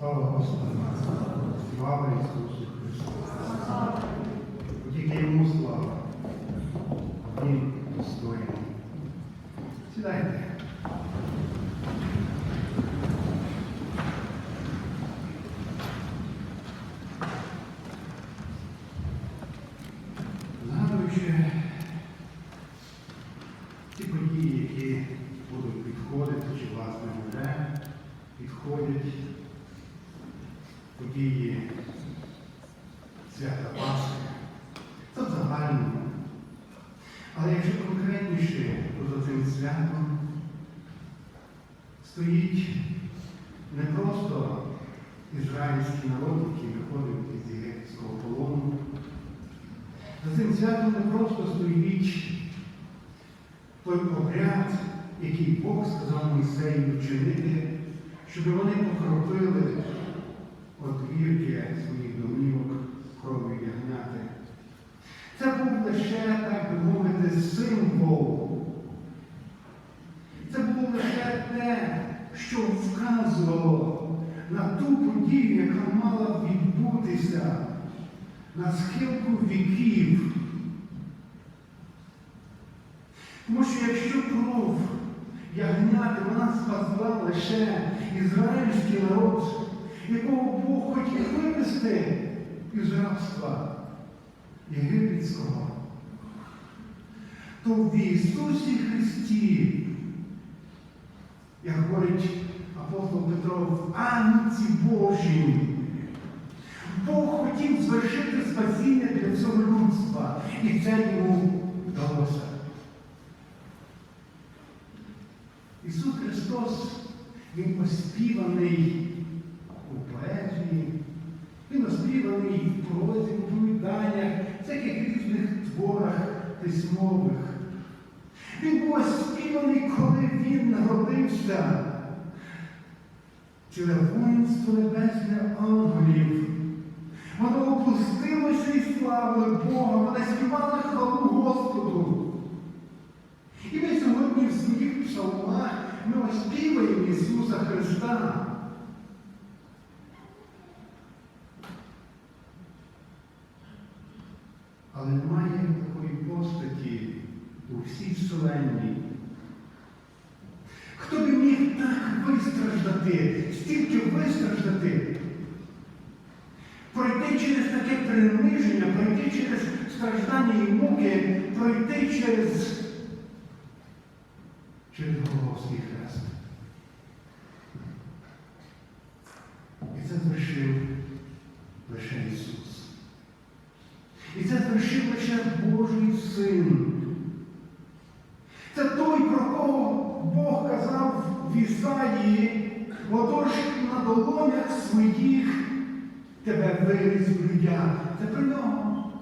Слава Ісусу Христу! Тільки йому слава. Він достойний. Сідайте. Згадуючи ті події, які будуть підходити, чи власне вже підходять, події свята Пасхи, це в загальному. Але якщо конкретніше поза цим святом стоїть не просто ізраїльський народ, який виходив із єгипетського полону, за цим святом не просто стоїть той обряд, який Бог сказав Мойсею вчинити, щоб вони покропили одвірки своїх домівок кров'ю ягняти. Це був лише, так би мовити, символ. Це було лише те, що вказувало на ту подію, яка мала відбутися на схилку віків. Тому що якщо кров ягняти, вона спасла лише ізраїльський народ, якого Бог хотів вивести із рабства єгипетського, то в Ісусі Христі, як говорить апостол Петро, в Анці Божій, Бог хотів звершити спасіння для всього людства, і це йому вдалося. Ісус Христос, Він оспіваний у поезії, Він оспіваний в прозі, в оповіданнях, всяких різних творах письмових. Він був оспіваний, коли він народився. Ціле воїнство небесне ангелів. Воно опустилося і славили Бога, вони співали хвалу Господу. І ми сьогодні в своїх псалмах ми оспіваємо Ісуса Христа. Але немає такої постаті у всій вселенній. Хто би міг так вистраждати, стільки вистраждати, пройти через таке приниження, пройти через страждання і муки, пройти через, через Голгофський хрест. І це звершив лише Ісус. І це звершив лише Божий Син. Це той, про кого Бог казав в отож на долонях своїх тебе вирізблю я. Це про нього.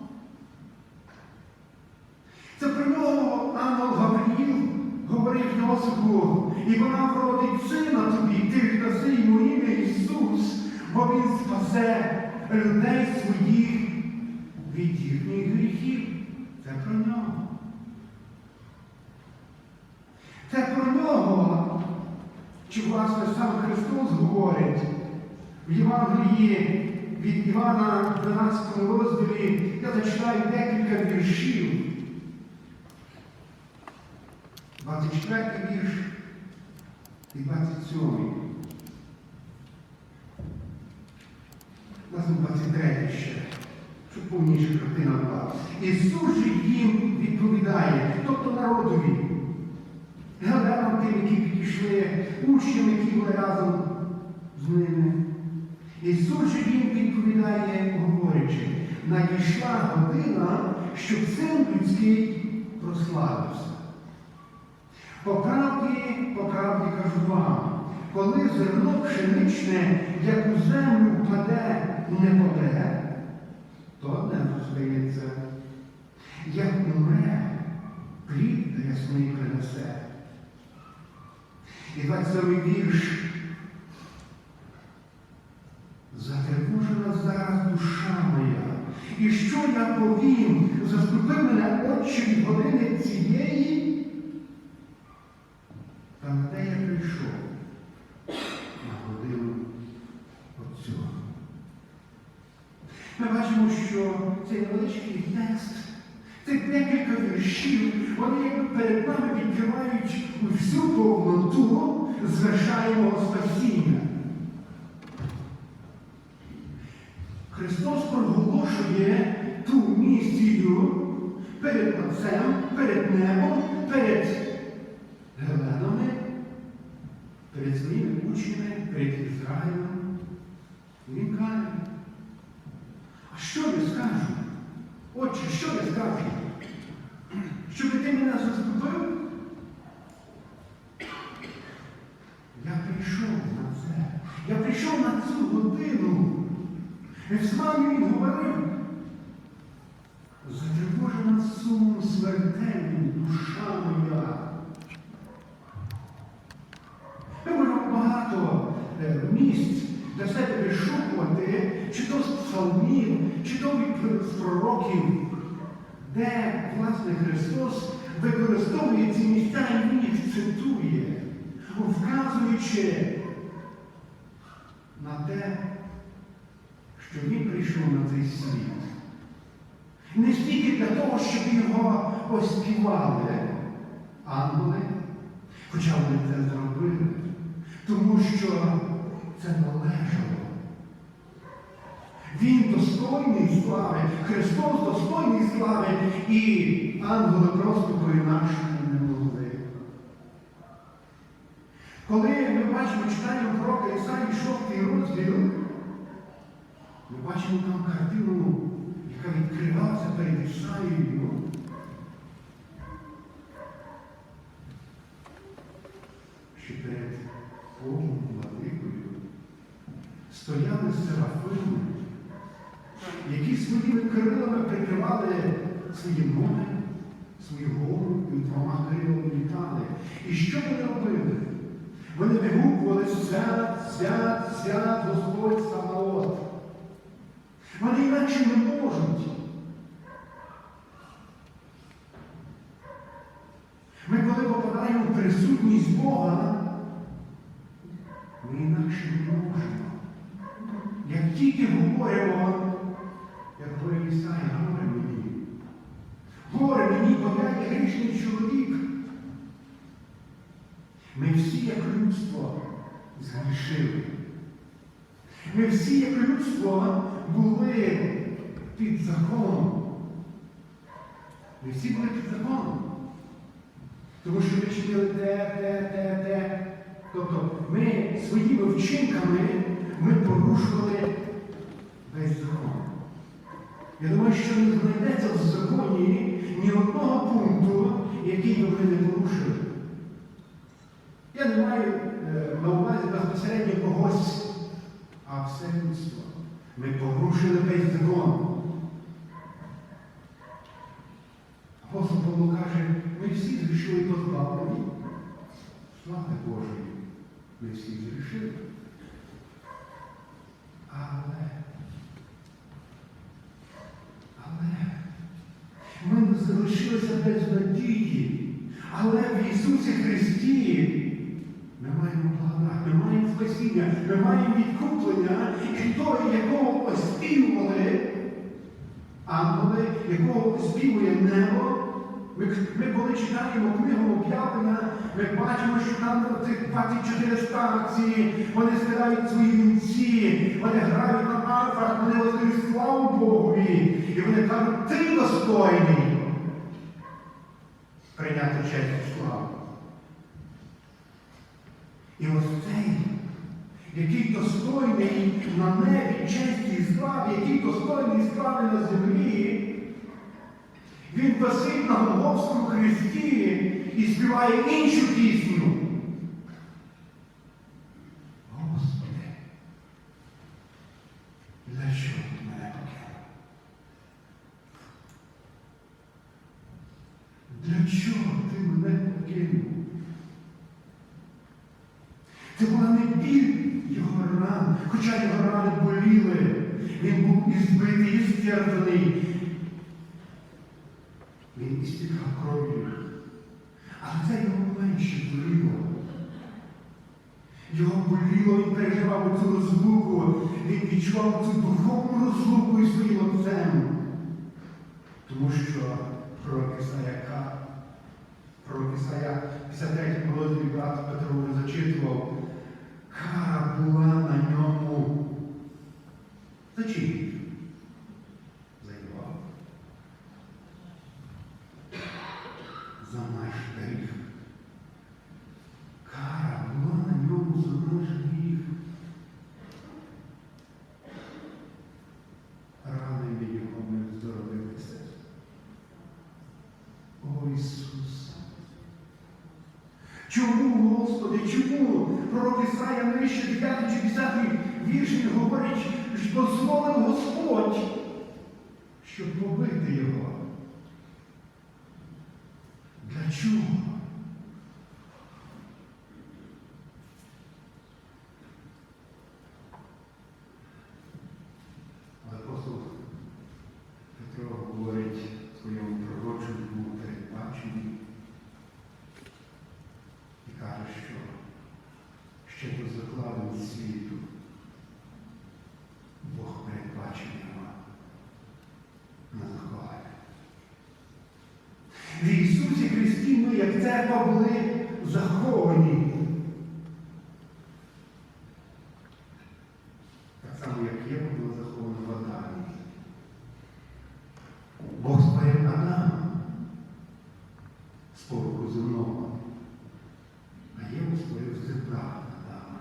Це про нього ангел Гавриїл говорив Йосифу, і вона вродить сина тобі, ти віддаси йому ім'я Ісус, бо Він спасе людей своїх від їхніх гріхів. Це про нього. Це про нього, чи власне сам Христос говорить в Євангелії від Івана 12 розділі, я зачитаю декілька віршів. 24 вірш і 27. Власне, 23 ще, щоб повніша картина була. Ісус же їм відповідає, тобто народові. Тим, які підійшли, учням, які були разом з ними. Ісус же їм відповідає, говорячи, надійшла година, щоб син людський прославився. По правді, по правді кажу вам, коли зерно пшеничне, як у землю впаде, не поде, то одне зостається, як умре, плід рясний принесе. І 22 вірш. Затривожена зараз душа моя. І що я повім? заступив мене очі години цієї, та на те я прийшов на годину оцього. Ми бачимо, що цей невеличкий текст. Цих декілька віршів, вони якби перед нами відкривають всю повноту звершаємого спасіння. Христос проголошує ту місію перед Отцем, перед небом, перед Геленами, перед своїми учнями, перед Ізраїлем. Він каже, а що я скажу? Отче, що я скажу? Щоб ти мене заступив? Я прийшов на це. Я прийшов на цю годину. І з вами він говорив. Затривожена сумом смертельним душа моя. Ми можемо багато е, місць для себе вишукувати, чи то з псалмів, чи то з пророків, де, власне, Христос використовує ці місця і він їх цитує, вказуючи на те, що він прийшов на цей світ. Не стільки для того, щоб його оспівали ангели, хоча вони це зробили, тому що це належало. Він достойний слави, Христос достойний слави, і ангели просто по-інакшому не могли. Коли ми бачимо, читаємо пророка Ісаї 6 розділ, ми бачимо там картину, яка відкривалася перед Ісаєю. Що перед Богом стояли серафими, які своїми крилами прикривали свої ноги, свою голову і двома крилами літали. І що вони робили? Вони вигукували свят, свят, свят, Господь Саваот. Вони інакше не можуть. Ми, коли попадаємо в присутність Бога, ми інакше не можемо. Як тільки говоримо, як говорив Ісаїя, горе мені. Горе мені, бо я грішний чоловік. Ми всі, як людство, згрішили. Ми всі, як людство, були під законом. Ми всі були під законом. Тому що ми чинили те, те, те, те. Тобто ми своїми вчинками ми порушували весь закон. Я думаю, що не знайдеться в законі ні одного пункту, який би ми не порушили. Я не маю е, на увазі безпосередньо когось, а все людство. Ми порушили весь закон. Апостол Павло каже, ми всі зрішили позбавлені. Слава Божої, ми всі зрішили. Але, але ми не залишилися без надії. Але в Ісусі Христі ми маємо благодать, ми маємо спасіння, ми маємо відкуплення, і той, якого оспівували ангели, якого оспівує небо. Ми, ми коли читаємо книгу об'явлення, ми бачимо, що там цих 24 станції, вони скидають свої вінці, вони грають на арфах, вони воздають славу Богові. І вони кажуть, ти достойний прийняти честь славу. І ось цей, який достойний на небі честі і слави, який достойний слави на землі, він висить на Голгофському хресті і співає іншу пісню. Господи, для чого ти мене покинув? Для чого ти мене покинув? Це була не біль його ран, хоча його рани боліли. Він був і збитий, і. Він істікав кров'ю. Але це його менше боліло. Його боліло, він переживав цю розлуку, він відчував цю духовну розлуку із своїм отцем. Тому що пророк Ісая ка- пророк Ісая 53 розділі брат Петро зачитував, кара була на ньому. За чий гріх? За його. За наш гріх. Кара була на ньому за наш гріх. Ранами його ми здоровилися. О Ісус! Чому, Господи, чому пророк Ісая нижче 9 чи 10 вірш він говорить, що дозволив Господь, щоб побити його? Для чого? Але апостол Петро говорить в своєму пророчому передбаченні і каже, що ще до закладень світу Бог передбачив його на захвалі. В Ісусі Христі ми, як були заховані. Так само, як Єва була захована в Адамі. Бог створив Адама з поруху земного, а Єву створив з земля Адама.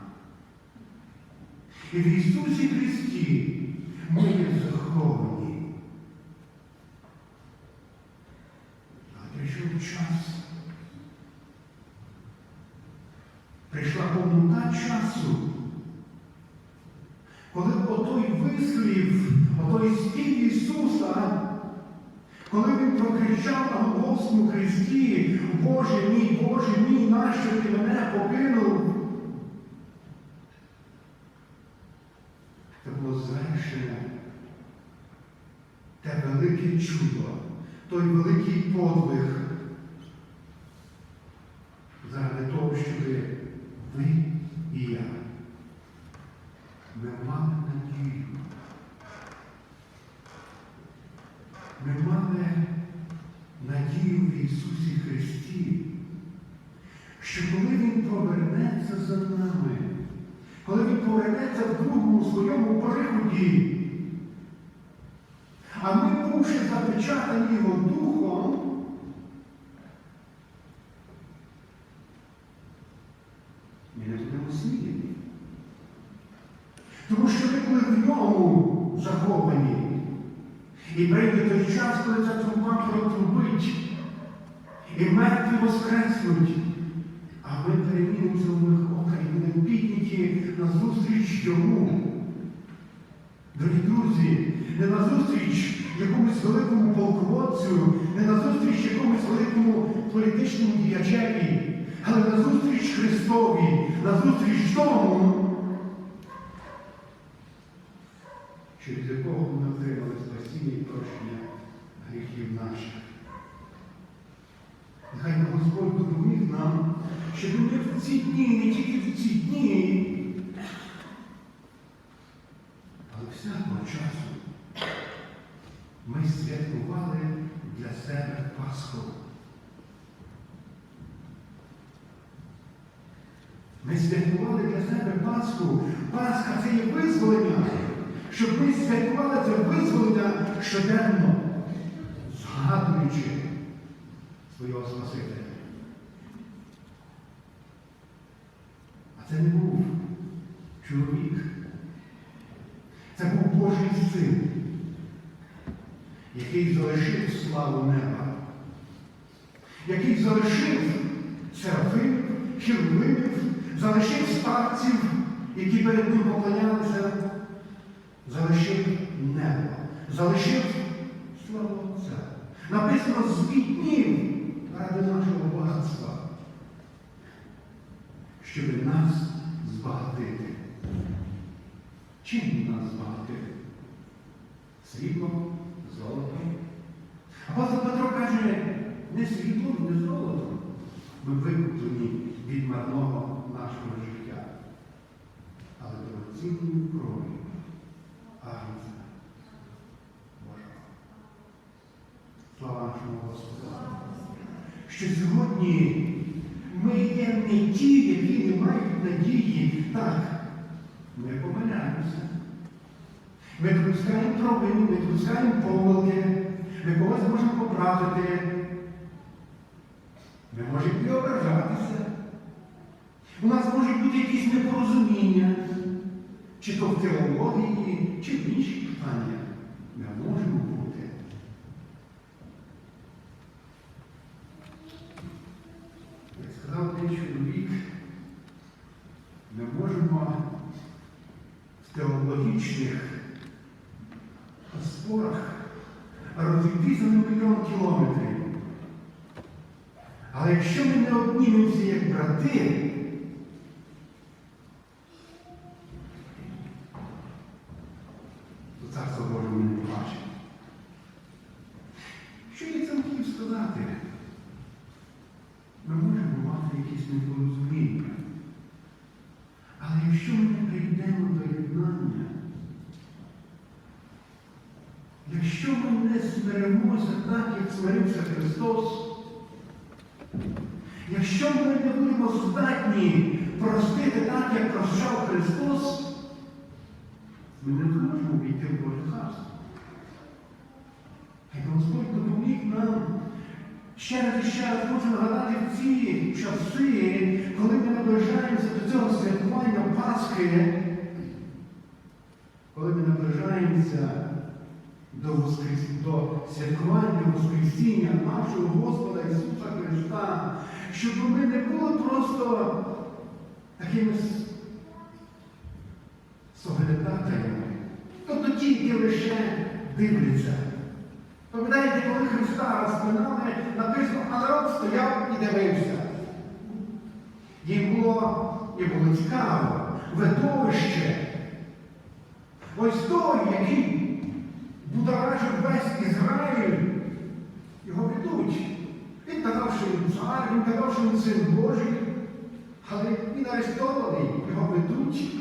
І в Ісусі Христі ми є заховані. Але прийшов час. Прийшла повнота часу. Коли отой вислів, отой спів Ісуса, коли Він прокричав на Голгофському Христі, Боже мій, Боже мій, нащо ти мене покинув? Це було звершене те велике чудо, той великий подвиг заради того, щоб ви і я ми мали надію. Ми мали надію в Ісусі Христі, що коли Він повернеться за нами, коли Він повернеться в другому своєму приході, а ми, бувши запечатані Його Духом, ми не будемо сміяні. Тому що ми були в ньому заховані. І прийде той час, коли ця труба протрубить, і мертві воскреснуть, а ми перемінимося в них ока і будемо підняті на зустріч йому. Дорогі друзі, не на зустріч якомусь великому полководцю, не на зустріч якомусь великому політичному діячеві, але на зустріч Христові, на зустріч тому, через якого ми отримали спасіння і прощення гріхів наших. Нехай нам Господь допоміг нам, щоб ми в ці дні, не тільки в ці дні, але всякого часу ми святкували для себе Пасху. Ми святкували для себе Пасху. Пасха це є визволення, щоб ми святкували це визволення щоденно, згадуючи свого Спасителя. А це не був чоловік. Це був Божий син, який залишив славу неба, який залишив серафимів, хіровимів, залишив старців, які перед ним поклонялися, залишив небо, залишив славу Отця. Написано збіднів ради нашого багатства, щоб нас збагатити. Чим нас збагатити? Сріблом, золотом. Апостол Петро каже, не світлом, не золотом. Ми викуплені від марного нашого життя. Але дорогоцінною кров'ю Агнця Божого. Що сьогодні ми є не ті, які не мають надії. Так, ми помиляємося. Ми допускаємо провину, ми допускаємо помилки, ми когось можемо поправити. Ми можемо і ображатися. У нас можуть бути якісь непорозуміння, чи то в теології, чи в інших питаннях. Ми можемо бути. Як сказав один чоловік, ми можемо в теологічних спорах розійтися на мільйон кілометрів. Але якщо ми не обнімемося як брати, то царство Боже ми не побачимо. Що я цим хотів сказати? Ми можемо мати якісь непорозуміння. Але якщо ми не прийдемо до єднання, якщо ми не смиримося смирився Христос, якщо ми не будемо здатні простити так, як прощав Христос, ми не зможемо війти в Боже царство. Хай Господь допоміг нам ще раз і ще раз хочу нагадати ці часи, коли ми наближаємося до цього святкування Пасхи, коли ми наближаємося до, воскрес... до святкування Воскресіння нашого Господа Ісуса Христа, щоб ми не були просто такими соглядателями, тобто ті, які лише дивляться. Пам'ятаєте, коли Христа розпинали, написано, а народ стояв і дивився. Їм було, їм було цікаво, видовище. Ось той, який будоражив весь Ізраїль, його ведуть. Він казав, що він цар, він казав, що син Божий, але він арестований, його ведуть.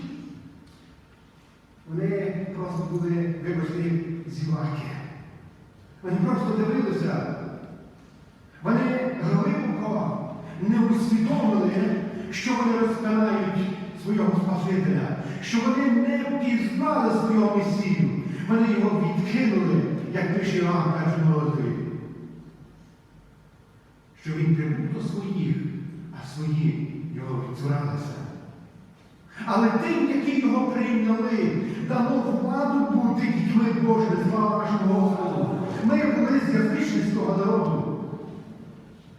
Вони просто були, вибачте, зіваки. Вони просто дивилися. Вони глибоко не усвідомили, що вони розпинають свого Спасителя, що вони не пізнали свого Месію. Вони його відкинули, як пише Іоанн першому. Що він прибув до своїх, а свої його відцуралися. Але тим, які його прийняли, дано владу бути дітьми Божими, слава нашому Господу. Ми були з язичницького народу.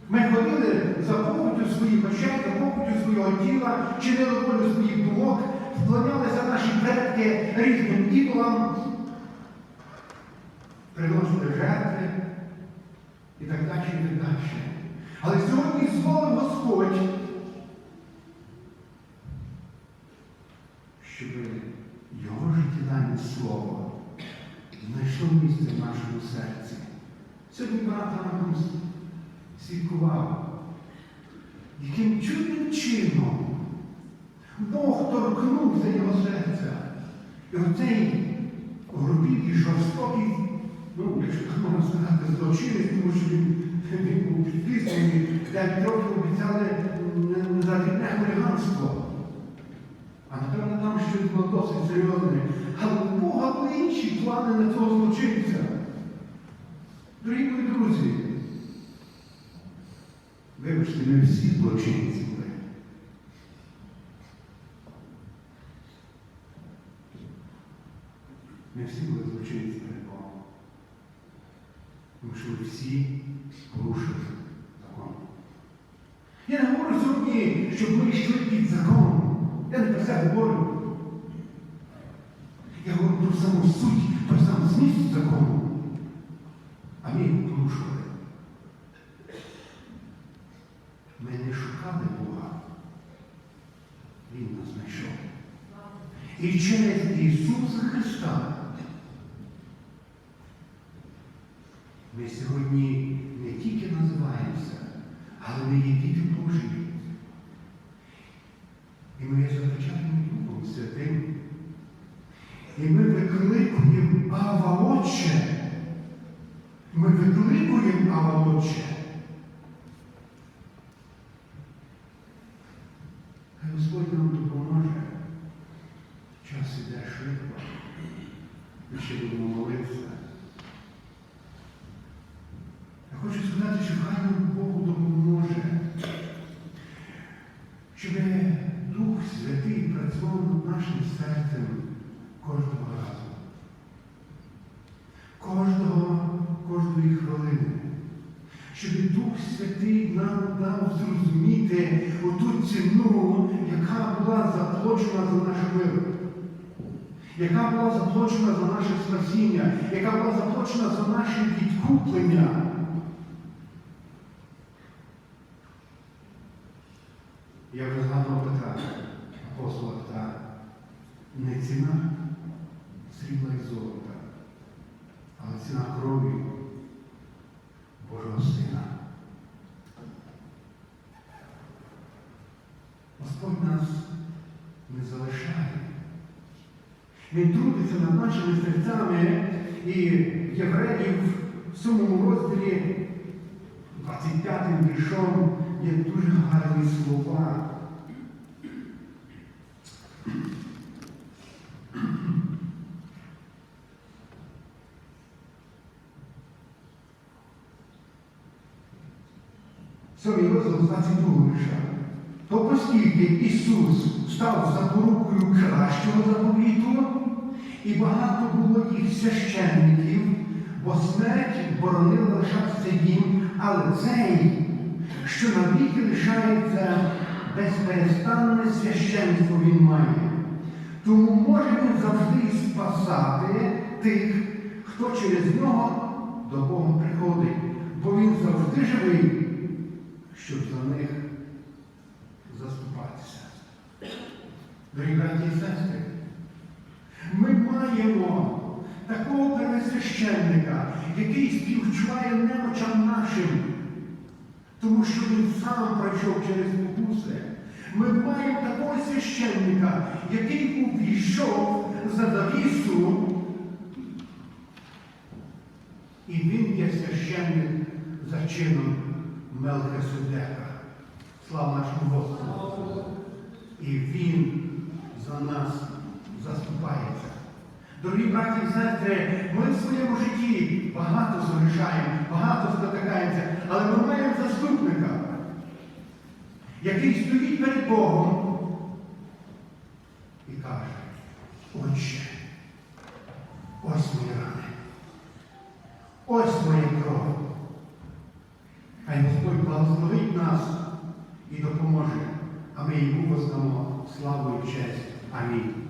Ми ходили за похотю своїх очей, за похотю свого тіла, чинили волю своїх думок, вклонялися наші предки різним ідолам, приносили жертви і так далі, і так далі. Але сьогодні зволив Господь, щоб його життєдальне слово знайшло місце в нашому серці. Сьогодні брат нам свідкував, яким чудним чином Бог торкнувся його серця. І оцей грубий і жорстокий, ну, якщо так можна сказати, злочинець, тому що він, був підписаний, п'ять років обіцяли м, за дрібне хуліганство. А напевно там щось було досить серйозне. Але у Бога були інші плани на цього злочинця. Дорогі мої друзі, вибачте, ми всі злочинці були. Ми всі були злочинці перед Богом. Всі порушили закон. Я не говорю сьогодні, щоб ми йшли під законом. Я не про це говорю. Я говорю про саму суть, про сам зміст закону. А ми його порушували. Ми не шукали Бога. Він нас знайшов. І через Ісуса Христа ми сьогодні не тільки називаємося, але ми є діти Божі. І ми є запечатані Духом Святим. І ми викликуємо Ава Отче. Ми викликуємо Ава Отче. Господь нам допоможе. Час іде швидко. Ми ще будемо молитися. Я хочу сказати, що хай нам Богу допоможе, щоб Дух Святий працював над нашим серцем кожного разу. Кожного, кожної хвилини. Щоб Дух Святий нам дав зрозуміти оту ціну, яка була заплачена за наш мир, яка була заплачена за наше спасіння, яка була заплачена за наше відкуплення. Не ціна срібла і золота, але ціна крові Божого Сина. Господь нас не залишає. Він трудиться над нашими серцями і євреїв в сьомому розділі 25 віршом є дуже гарні слова. Розділ 22 вірша. То оскільки Ісус став запорукою кращого заповіту, і багато було їх священників, бо смерть боронила лишатися їм, але цей, що навіки лишається безперестанне священство він має. Тому може він завжди спасати тих, хто через нього до Бога приходить, бо він завжди живий, щоб за них заступатися. Дорогі браті і сестри, ми маємо такого первосвященника, який співчуває немочам нашим, тому що він сам пройшов через покуси. Ми маємо такого священника, який увійшов за завісу, і він є священник за чином Мелхиседека. Слава нашому Господу! І він за нас заступається. Дорогі браті і сестри, ми в своєму житті багато залишаємо, багато спотикаємося, але ми маємо заступника, який стоїть перед Богом і каже, Отче, ось мої рани, ось моя кров. Хай Господь благословить нас і допоможе, а ми йому воздамо славу і честь. Амінь.